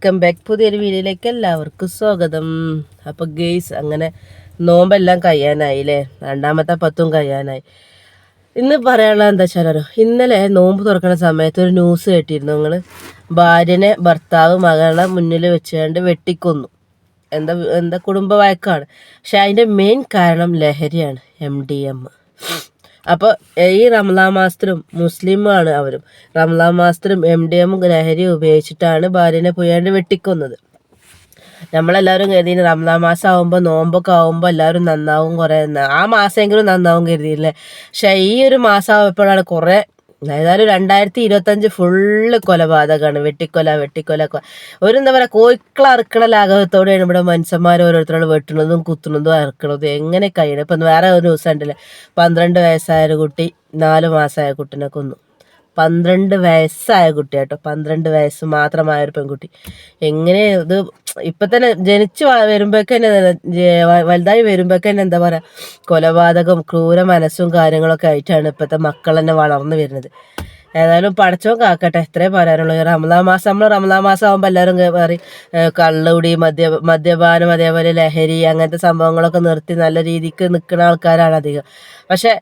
Welcome back പുതിയൊരു വീഡിയോയിലേക്ക് എല്ലാവർക്കും സ്വാഗതം. അപ്പോൾ ഗെയ്സ് അങ്ങനെ നോമ്പെല്ലാം കഴിയാനായില്ലേ? രണ്ടാമത്തെ പത്തും കഴിയാനായി. ഇന്ന് പറയാനുള്ളത് എന്താ വെച്ചാലോ ഇന്നലെ നോമ്പ് തുറക്കുന്ന സമയത്ത് ഒരു ന്യൂസ് കേട്ടിരുന്നു നിങ്ങൾ ഭാര്യനെ ഭർത്താവ് മകളെ മുന്നിൽ വെച്ചുകൊണ്ട് വെട്ടിക്കൊന്നു. എന്താ എന്താ കുടുംബ വഴക്കാണ്. പക്ഷെ അതിന്റെ മെയിൻ കാരണം ലഹരിയാണ് എം ഡി എം അപ്പോൾ ഈ റംലാ മാസത്തിലും മുസ്ലിമാണ് അവരും. റംലാ മാസത്തിലും എം ഡി എം ലഹരി ഉപയോഗിച്ചിട്ടാണ് ഭാര്യനെ പുയാണ്ട് വെട്ടിക്കൊന്നത്. നമ്മളെല്ലാവരും കരുതി റംലാ മാസം ആകുമ്പോൾ നോമ്പൊക്കെ ആകുമ്പോൾ എല്ലാവരും നന്നാവും കുറേ ആ മാസമെങ്കിലും നന്നാവും കരുതിയില്ലേ? പക്ഷേ ഈ ഒരു മാസം ആയപ്പോഴാണ് കുറേ ഏതായാലും രണ്ടായിരത്തി ഇരുപത്തഞ്ച് ഫുള്ള് കൊലപാതകമാണ്. വെട്ടിക്കൊല വെട്ടിക്കൊല ഒരു എന്താ പറയുക കോയിക്കള അറുക്കണ ലാഘവത്തോടെയാണ് ഇവിടെ മനുഷ്യന്മാർ ഓരോരുത്തരോട് വെട്ടണതും കുത്തുന്നതും അറുക്കണതും എങ്ങനെ കഴിയണം ഇപ്പം വേറെ ഒരു ദിവസം ഉണ്ടല്ലേ. പന്ത്രണ്ട് വയസ്സായ ഒരു കുട്ടി നാല് മാസമായ കുട്ടിനെ കൊന്നു. പന്ത്രണ്ട് വയസ്സായ കുട്ടി കേട്ടോ പന്ത്രണ്ട് വയസ്സ് മാത്രമായ ഒരു പെൺകുട്ടി. എങ്ങനെ ഇത് ഇപ്പൊ തന്നെ ജനിച്ചു വരുമ്പോഴൊക്കെ തന്നെ വലുതായി വരുമ്പോഴൊക്കെ തന്നെ എന്താ പറയാ കൊലപാതകം ക്രൂര മനസ്സും കാര്യങ്ങളൊക്കെ ആയിട്ടാണ് ഇപ്പോഴത്തെ മക്കൾ തന്നെ വളർന്നു വരുന്നത്. ഏതായാലും പടച്ചോ കാക്കട്ടെ എത്രേ പറയാനുള്ളൂ. റമദാ മാസം നമ്മൾ റമദാ മാസം ആകുമ്പോൾ എല്ലാവരും പറയും ഏഹ് കള്ളുകുടി മദ്യ മദ്യപാനം അതേപോലെ ലഹരി അങ്ങനത്തെ സംഭവങ്ങളൊക്കെ നിർത്തി നല്ല രീതിക്ക് നിൽക്കുന്ന ആൾക്കാരാണ് അധികം. പക്ഷെ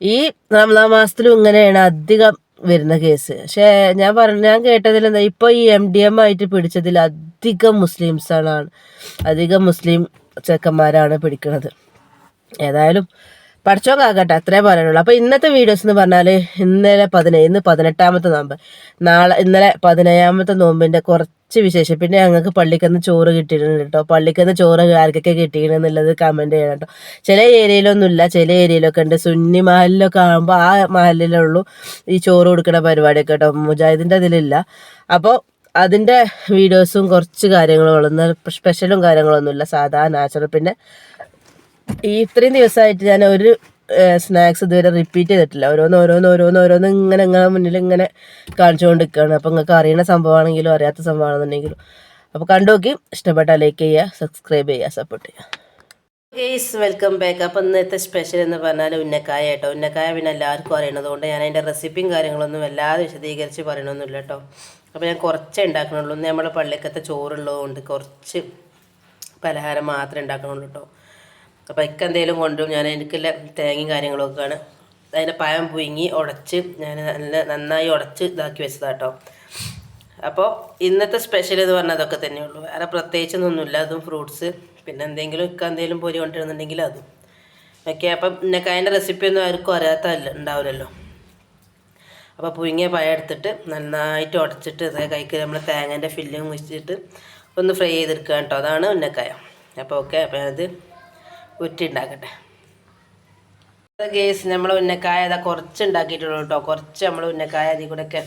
ഈ റമദാ മാസത്തിലും ഇങ്ങനെയാണ് അധികം വരുന്ന കേസ്. പക്ഷേ ഞാൻ പറഞ്ഞ ഞാൻ കേട്ടതിൽ എന്താ ഇപ്പോൾ ഈ എം ഡി എം ആയിട്ട് പിടിച്ചതിൽ അധികം മുസ്ലിംസാണ് അധികം മുസ്ലിം ചെക്കന്മാരാണ് പിടിക്കുന്നത് ഏതായാലും പഠിച്ചോക്കാകട്ടെ അത്രേ പറയാനുള്ളൂ. അപ്പോൾ ഇന്നത്തെ വീഡിയോസ് എന്ന് പറഞ്ഞാൽ ഇന്നലെ പതിനേഴ് ഇന്ന് പതിനെട്ടാമത്തെ നോമ്പ്. നാളെ ഇന്നലെ പതിനേഴാമത്തെ നോമ്പിന്റെ കുറച്ച് വിശേഷം. പിന്നെ ഞങ്ങൾക്ക് പള്ളിക്കന്ന് ചോറ് കിട്ടിയിട്ടുണ്ട് കേട്ടോ. പള്ളിക്കന്ന് ചോറ് ആർക്കൊക്കെ കിട്ടിയിട്ടുണ്ടെന്നുള്ളത് കമന്റ് ചെയ്യണം കേട്ടോ. ചില ഏരിയയിലൊന്നുമില്ല. ചില ഏരിയയിലൊക്കെ ഉണ്ട്. സുന്നി മഹലിലൊക്കെ ആകുമ്പോൾ ആ മഹലിലുള്ളൂ ഈ ചോറ് കൊടുക്കുന്ന പരിപാടിയൊക്കെ കേട്ടോ. മുജാഹിദിന്റെ അതിലില്ല. അപ്പോൾ അതിന്റെ വീഡിയോസും കുറച്ച് കാര്യങ്ങളും സ്പെഷ്യലും കാര്യങ്ങളൊന്നുമില്ല. സാധാ നാച്ചുറൽ പിന്നെ ഈ ഇത്രയും ദിവസമായിട്ട് ഞാൻ ഒരു സ്നാക്സ് ഇതുവരെ റിപ്പീറ്റ് ചെയ്തിട്ടില്ല. ഓരോന്ന് ഓരോന്ന് ഓരോന്ന് ഓരോന്ന് ഇങ്ങനെ ഇങ്ങനെ മുന്നിൽ ഇങ്ങനെ കാണിച്ചുകൊണ്ട് നിൽക്കുകയാണ് അപ്പോൾ നിങ്ങൾക്ക് അറിയുന്ന സംഭവമാണെങ്കിലും അറിയാത്ത സംഭവമാണെന്നുണ്ടെങ്കിലും. അപ്പോൾ കണ്ടു നോക്കി. ഇഷ്ടപ്പെട്ടാൽ ലൈക്ക് ചെയ്യുക സബ്സ്ക്രൈബ് ചെയ്യുക സപ്പോർട്ട് ചെയ്യുക. Guys welcome back. അപ്പം ഇന്നത്തെ സ്പെഷ്യൽ എന്ന് പറഞ്ഞാൽ ഉന്നക്കായ കേട്ടോ. ഉന്നക്കായ പിന്നെ എല്ലാവർക്കും അറിയണത് കൊണ്ട് ഞാൻ അതിന്റെ റെസിപ്പിയും കാര്യങ്ങളൊന്നും വല്ലാതെ വിശദീകരിച്ച് പറയണമൊന്നുമില്ല കേട്ടോ. അപ്പോൾ ഞാൻ കുറച്ചേ ഉണ്ടാക്കണുള്ളൂ. ഇന്ന് നമ്മുടെ പള്ളിക്കത്തെ ചോറുള്ളതുകൊണ്ട് കുറച്ച് പലഹാരം മാത്രമേ ഉണ്ടാക്കണുള്ളൂ കേട്ടോ. അപ്പോൾ ഇക്ക എന്തെങ്കിലും കൊണ്ടും ഞാൻ എനിക്കുള്ള തേങ്ങയും കാര്യങ്ങളൊക്കെയാണ് അതിന്റെ പഴം പുഴുങ്ങി ഉടച്ച് ഞാൻ നല്ല നന്നായി ഉടച്ച് ഇതാക്കി വെച്ചതാണ് കേട്ടോ. അപ്പോൾ ഇന്നത്തെ സ്പെഷ്യൽ എന്ന് പറഞ്ഞാൽ അതൊക്കെ തന്നെയുള്ളൂ. വേറെ പ്രത്യേകിച്ചൊന്നുമില്ല. അതും ഫ്രൂട്ട്സ് പിന്നെ എന്തെങ്കിലും ഇക്ക എന്തെങ്കിലും പൊരി കൊണ്ടിരുന്നുണ്ടെങ്കിൽ അതും. ഓക്കെ അപ്പം റെസിപ്പി ഒന്നും ആർക്കും അറിയാത്തല്ല ഉണ്ടാവില്ലല്ലോ. അപ്പോൾ പുഴുങ്ങിയ പഴം എടുത്തിട്ട് നന്നായിട്ട് ഉടച്ചിട്ട് ഇതേ കൈക്ക് നമ്മൾ തേങ്ങേന്റെ ഫില്ലും വെച്ചിട്ട് ഒന്ന് ഫ്രൈ ചെയ്തെടുക്കുക കേട്ടോ. അതാണ് ഉന്നക്കായ. അപ്പോൾ ഓക്കെ അപ്പോൾ ഞാനത് ഉറ്റി ഉണ്ടാക്കട്ടെ ഗേസ് നമ്മൾ ഉന്നക്കായ അതാ കുറച്ച് ഉണ്ടാക്കിയിട്ടുള്ളൂ കേട്ടോ. കുറച്ച് നമ്മൾ ഉന്നക്കായ അതിൽ കൂടെ ഒക്കെ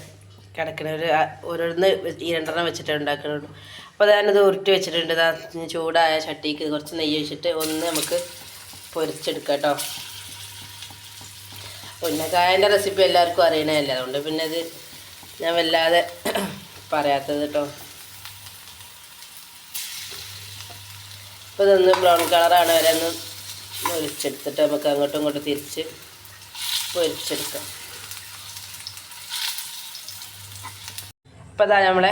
കിടക്കണ ഒരു ഓരോന്ന് ഈ രണ്ടെണ്ണം വെച്ചിട്ട് ഉണ്ടാക്കുന്നുള്ളൂ അപ്പോൾ ഞാനത് ഉരുട്ടി വെച്ചിട്ടുണ്ട്. ഇതാ ചൂടായ ചട്ടിക്ക് കുറച്ച് നെയ്യ് വെച്ചിട്ട് ഒന്ന് നമുക്ക് പൊരിച്ചെടുക്കാം കേട്ടോ ഉന്നക്കായന്റെ റെസിപ്പി എല്ലാവർക്കും അറിയണതല്ലേ? അതുകൊണ്ട് പിന്നെ അത് ഞാൻ വല്ലാതെ പറയാത്തത് കേട്ടോ അപ്പോൾ ഇതൊന്ന് ബ്രൗൺ കളറാണ് വരെ ഒന്ന് പൊരിച്ചെടുത്തിട്ട് നമുക്ക് അങ്ങോട്ടും ഇങ്ങോട്ടും തിരിച്ച് പൊരിച്ചെടുക്കാം. അപ്പോൾ ഇതാ നമ്മളെ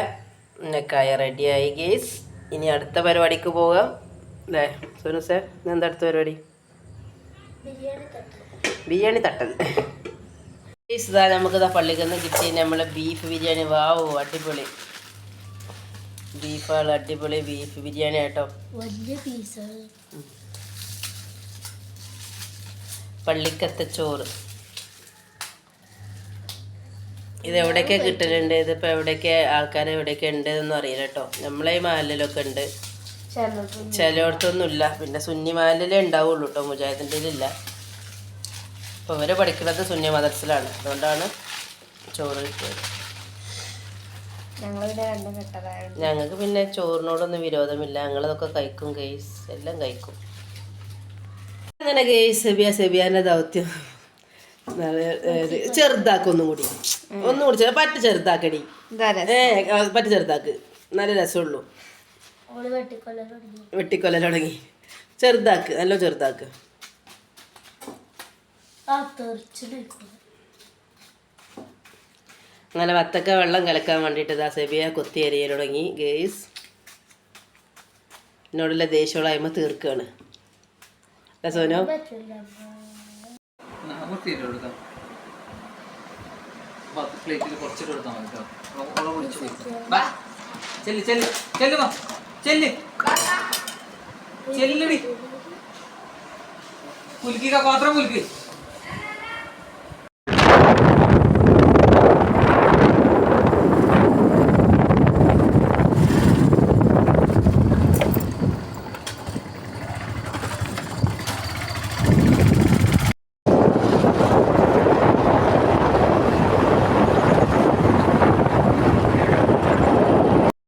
ഉന്നക്കായ റെഡിയായി ഗേസ് ഇനി അടുത്ത പരിപാടിക്ക് പോകാം. അല്ലേ സുനു സാർ എന്താ അടുത്ത പരിപാടി? ബിരിയാണി തട്ടൽ. ഗേസ് ഇതാ നമുക്ക് ഇതാ പള്ളിക്ക് നിന്ന് കിട്ടി. നമ്മളെ ബീഫ് ബിരിയാണി. വാവോ അടിപൊളി. ബീഫാൾ അടിപൊളി. ബീഫ് ബിരിയാണി കേട്ടോ വലിയ പീസ് പള്ളിക്കത്തെ ചോറ്. ഇത് എവിടെയൊക്കെ കിട്ടലുണ്ട്? ഇതിപ്പോൾ എവിടെയൊക്കെ ആൾക്കാർ എവിടെയൊക്കെ ഉണ്ട് എന്നൊന്നും അറിയില്ല കേട്ടോ. നമ്മളെ ഈ മാലിലൊക്കെ ഉണ്ട്. ചിലത് ചിലയിടത്തൊന്നും ഇല്ല പിന്നെ സുന്നി മാലിലേ ഉണ്ടാവുള്ളൂ കേട്ടോ മുജാഹിദിന്റെ ഇല്ല അപ്പോൾ ഇവർ പഠിക്കുന്നത് സുന്നി മദർസിലാണ്. അതുകൊണ്ടാണ് ചോറ് കിട്ടിയത്. ഞങ്ങൾക്ക് പിന്നെ ചോറിനോടൊന്നും വിരോധമില്ല. ഞങ്ങളതൊക്കെ കഴിക്കും ഗെയ്സ് എല്ലാം കഴിക്കും. അങ്ങനെ ഗെയ്സ് സെബിയ സെബിയാന്റെ ദൗത്യം. ചെറുതാക്കും ഒന്നും കൂടി. ഒന്നും കൂടി ചെറു- പറ്റ ചെറുതാക്കടി. ഏ പറ്റ ചെറുതാക്ക്. നല്ല രസമുള്ളൂ. ഓൾ വെട്ടിക്കൊല്ലം തുടങ്ങി. ചെറുതാക്ക് നല്ല ചെറുതാക്ക്. അങ്ങനെ വത്തക്ക വെള്ളം കലക്കാൻ വേണ്ടിയിട്ട് ദാ സെബിയ കൊത്തി എരിയ തുടങ്ങി. ഗേസ് എന്നോടുള്ള ദേഷ്യമുള്ള തീർക്കുകയാണ് തീർക്കാണ്. സോനോ. പറ്റില്ല എടുക്കാം പത്ത് പ്ലേറ്റിൽ കുറച്ചിട്ട് എടുത്താൽ മതി കേട്ടോ. വിളിച്ചു പോയി ചെല്ലി ചെല്ല് ചെല്ല്. ചെല്ലി വാ. ചെല്ല്. ചെല്ലടി കുലുക്കിക്ക പാത്രം കുലുക്ക്